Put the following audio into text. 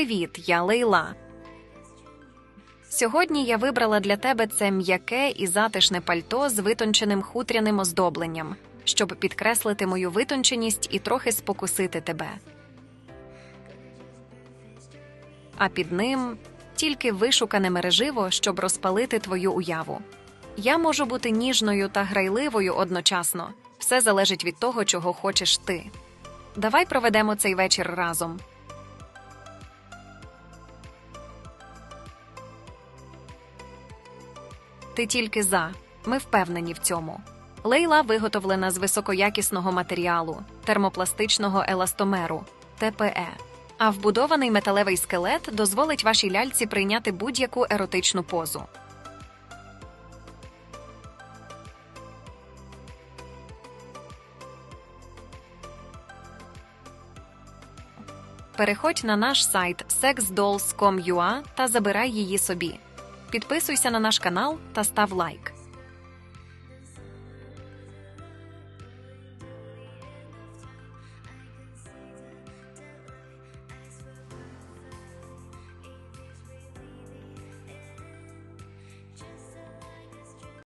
Привіт, я Лейла. Сьогодні я вибрала для тебе це м'яке і затишне пальто з витонченим хутряним оздобленням, щоб підкреслити мою витонченість і трохи спокусити тебе. А під ним тільки вишукане мереживо, щоб розпалити твою уяву. Я можу бути ніжною та грайливою одночасно. Все залежить від того, чого хочеш ти. Давай проведемо цей вечір разом. Ти тільки за. Ми впевнені в цьому. Лейла виготовлена з високоякісного матеріалу термопластичного еластомеру ТПЕ. А вбудований металевий скелет дозволить вашій ляльці прийняти будь-яку еротичну позу. Переходь на наш сайт sexdolls.com.ua та забирай її собі. Підписуйся на наш канал та став лайк.